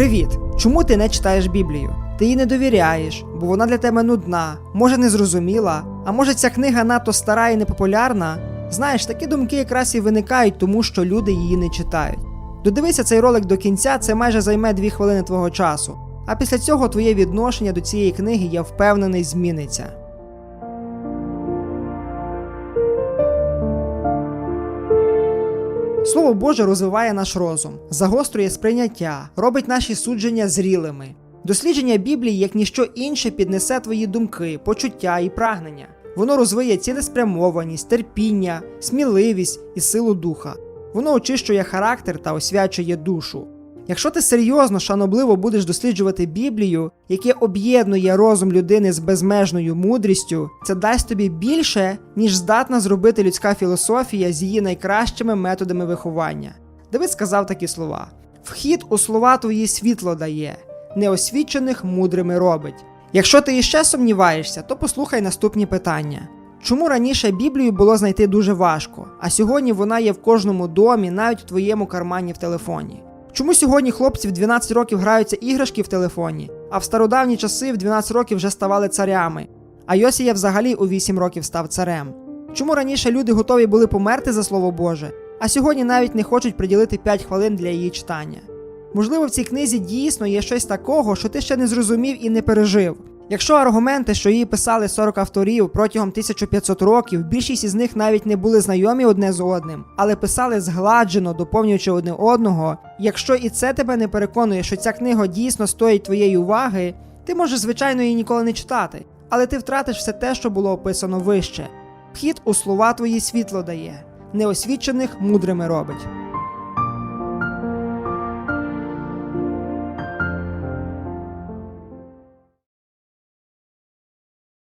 Привіт! Чому ти не читаєш Біблію? Ти їй не довіряєш, бо вона для тебе нудна, може незрозуміла, а може ця книга надто стара і непопулярна? Знаєш, такі думки якраз і виникають, тому що люди її не читають. Додивися цей ролик до кінця, це майже займе 2 хвилини твого часу. А після цього твоє відношення до цієї книги, я впевнений, зміниться. Слово Боже розвиває наш розум, загострює сприйняття, робить наші судження зрілими. Дослідження Біблії, як ніщо інше, піднесе твої думки, почуття і прагнення. Воно розвиє цілеспрямованість, терпіння, сміливість і силу духа. Воно очищує характер та освячує душу. Якщо ти серйозно, шанобливо будеш досліджувати Біблію, яке об'єднує розум людини з безмежною мудрістю, це дасть тобі більше, ніж здатна зробити людська філософія з її найкращими методами виховання. Давид сказав такі слова: Вхід у слова твої світло дає, неосвічених мудрими робить. Якщо ти іще сумніваєшся, то послухай наступні питання. Чому раніше Біблію було знайти дуже важко, а сьогодні вона є в кожному домі, навіть в твоєму кармані в телефоні? Чому сьогодні хлопці в 12 років граються іграшки в телефоні, а в стародавні часи в 12 років вже ставали царями, а Йосія взагалі у 8 років став царем? Чому раніше люди готові були померти за слово Боже, а сьогодні навіть не хочуть приділити 5 хвилин для її читання? Можливо, в цій книзі дійсно є щось такого, що ти ще не зрозумів і не пережив. Якщо аргументи, що її писали 40 авторів протягом 1500 років, більшість із них навіть не були знайомі одне з одним, але писали згладжено, доповнюючи одне одного. Якщо і це тебе не переконує, що ця книга дійсно стоїть твоєї уваги, ти можеш, звичайно, її ніколи не читати, але ти втратиш все те, що було описано вище. Вхід у слова твої світло дає, неосвічених мудрими робить.